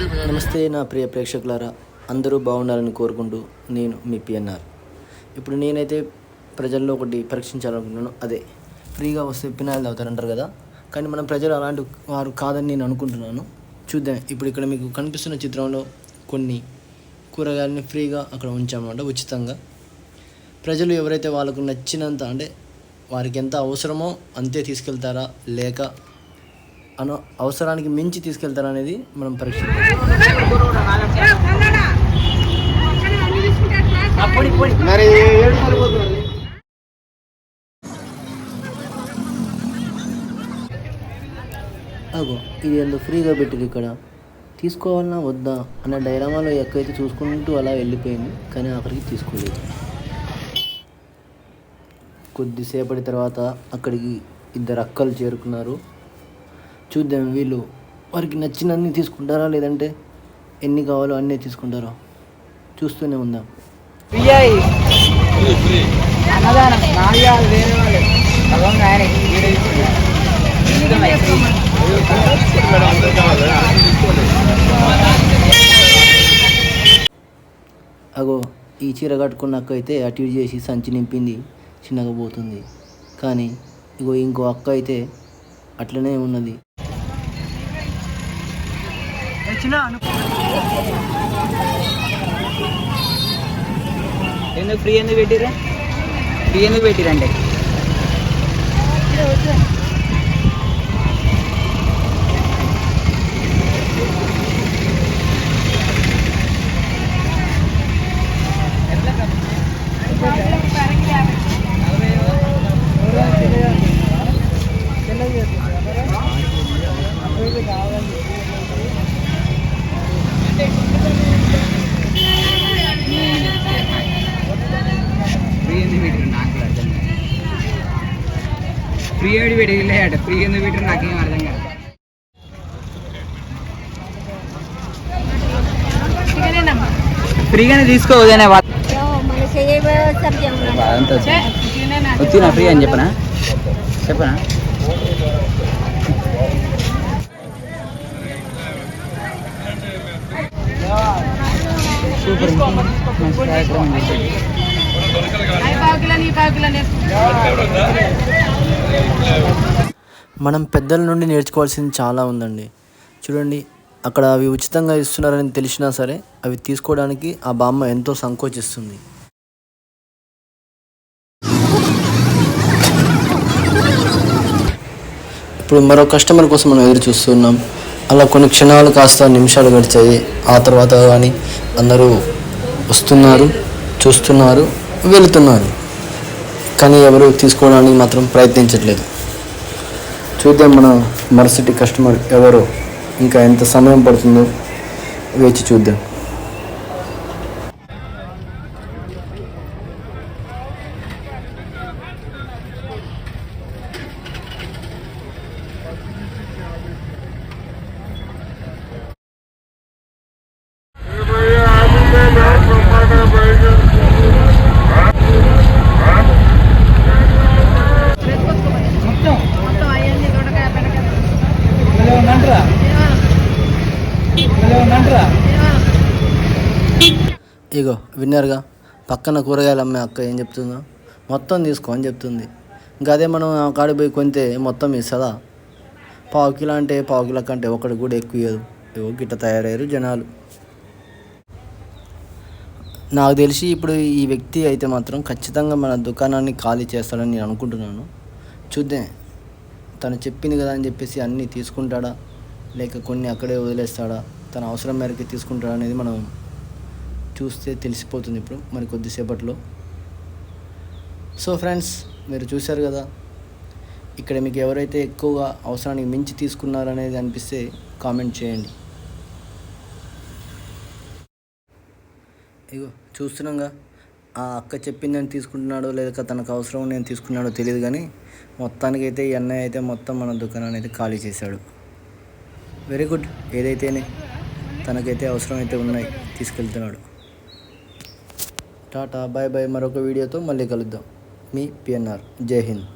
నమస్తే నా ప్రియ ప్రేక్షకులారా అందరూ బాగుండాలని కోరుకుంటూ నేను మీ పిఎన్ఆర్ ఇప్పుడు నేనైతే ప్రజల్లో ఒకటి పరీక్షించాలనుకుంటున్నాను. అదే ఫ్రీగా వస్తే పినాయిల్ తాగుతారంటారు కదా. కానీ మనం ప్రజలు అలాంటి వారు కాదని నేను అనుకుంటున్నాను. చూద్దాం ఇప్పుడు ఇక్కడ మీకు కనిపిస్తున్న చిత్రంలో కొన్ని కూరగాయలని ఫ్రీగా అక్కడ ఉంచామన్నమాట ఉచితంగా. ప్రజలు ఎవరైతే వాళ్ళకు నచ్చినంత అంటే వారికి ఎంత అవసరమో అంతే తీసుకెళ్తారా లేక అన అవసరానికి మించి తీసుకెళ్తారా అనేది మనం సరిపోతుంది అగో ఇది ఎందుకు ఫ్రీగా పెట్టింది ఇక్కడ. తీసుకోవాలన్నా వద్దా అన్న డైరామాలో ఎక్కడైతే చూసుకుంటూ అలా వెళ్ళిపోయింది కానీ అక్కడికి తీసుకోలేదు. కొద్దిసేపటి తర్వాత అక్కడికి ఇద్దరు అక్కలు చేరుకున్నారు. చూద్దాం వీళ్ళు వారికి నచ్చినన్ని తీసుకుంటారా? లేదంటే ఎన్ని కావాలో అన్నీ తీసుకుంటారో? చూస్తూనే ఉందాం. అగో ఈ చీర కట్టుకున్న అక్క అయితే అటు చేసి సంచి నింపింది చిన్నగా పోతుంది. కానీ ఇగో ఇంకో అక్క అయితే అట్లనే ఉన్నది. ఎందుకు ఫ్రీ ఎందుకు పెట్టిరా ఫ్రీ ఎందుకు పెట్టిరండి ఫ్రీ ఎందుకు పెట్టిరు నాకు కూడా అర్థం కాదు ఫ్రీ ఏడు పెట్టిలే అట. ఫ్రీ ఎందుకు పెట్టిరు నాకేం అర్థం కాదు. ఫ్రీగానే తీసుకోవదనే వచ్చినా ఫ్రీ అని చెప్పనా? చెప్పనా? సూపర్ కార్యక్రమం మనం పెద్దల నుండి నేర్చుకోవాల్సింది చాలా ఉందండి. చూడండి అక్కడ అవి ఉచితంగా ఇస్తున్నారని తెలిసినా సరే అవి తీసుకోవడానికి ఆ బామ్మ ఎంతో సంకోచిస్తుంది. ఇప్పుడు మరో కస్టమర్ కోసం మనం ఎదురు చూస్తున్నాం. అలా కొన్ని క్షణాలు కాస్త నిమిషాలు గడిచాయి. ఆ తర్వాత కానీ అందరూ వస్తున్నారు చూస్తున్నారు వెళుతున్నారు. కానీ ఎవరు తీసుకోవడానికి మాత్రం ప్రయత్నించట్లేదు. చూద్దాం మన మరుసటి కస్టమర్ ఎవరో ఇంకా ఎంత సమయం పడుతుందో వేచి చూద్దాం. ఇగో విన్నారుగా పక్కన కూరగాయలు అమ్మే అక్క ఏం చెప్తుందో. మొత్తం తీసుకో అని చెప్తుంది. ఇంకా అదే మనం కాడి పోయి కొంటే మొత్తం ఇస్తుందా? పావు కిలో అంటే పావు కిలో కంటే ఒకటి కూడా ఎక్కువ ఇవ్వదు ఏవో గిట్ట తయారయ్యారు జనాలు. నాకు తెలిసి ఇప్పుడు ఈ వ్యక్తి అయితే మాత్రం ఖచ్చితంగా మన దుకాణాన్ని ఖాళీ చేస్తాడని నేను అనుకుంటున్నాను. చూద్దాం. తను చెప్పింది కదా అని చెప్పేసి అన్నీ తీసుకుంటాడా? లేక కొన్ని అక్కడే వదిలేస్తాడా? తన అవసరం మేరకు తీసుకుంటాడా అనేది మనం చూస్తే తెలిసిపోతుంది ఇప్పుడు మరి కొద్దిసేపట్లో. సో ఫ్రెండ్స్ మీరు చూశారు కదా ఇక్కడ మీకు ఎవరైతే ఎక్కువగా అవసరానికి మించి తీసుకున్నారనేది అనిపిస్తే కామెంట్ చేయండి. ఇగో చూస్తున్నాగా ఆ అక్క చెప్పిందని తీసుకుంటున్నాడో లేదా తనకు అవసరం నేను తీసుకున్నాడో తెలియదు కానీ మొత్తానికైతే ఈ అన్నయ్య అయితే మొత్తం మన దుకాణాన్ని అయితే ఖాళీ చేశాడు. వెరీ గుడ్ ఏదైతేనే తనకైతే అవసరం అయితే ఉన్నాయి తీసుకెళ్తున్నాడు. టాటా బాయ్ బాయ్ మరొక వీడియోతో మళ్ళీ కలుద్దాం. మీ పిఎన్ఆర్ జై హింద్.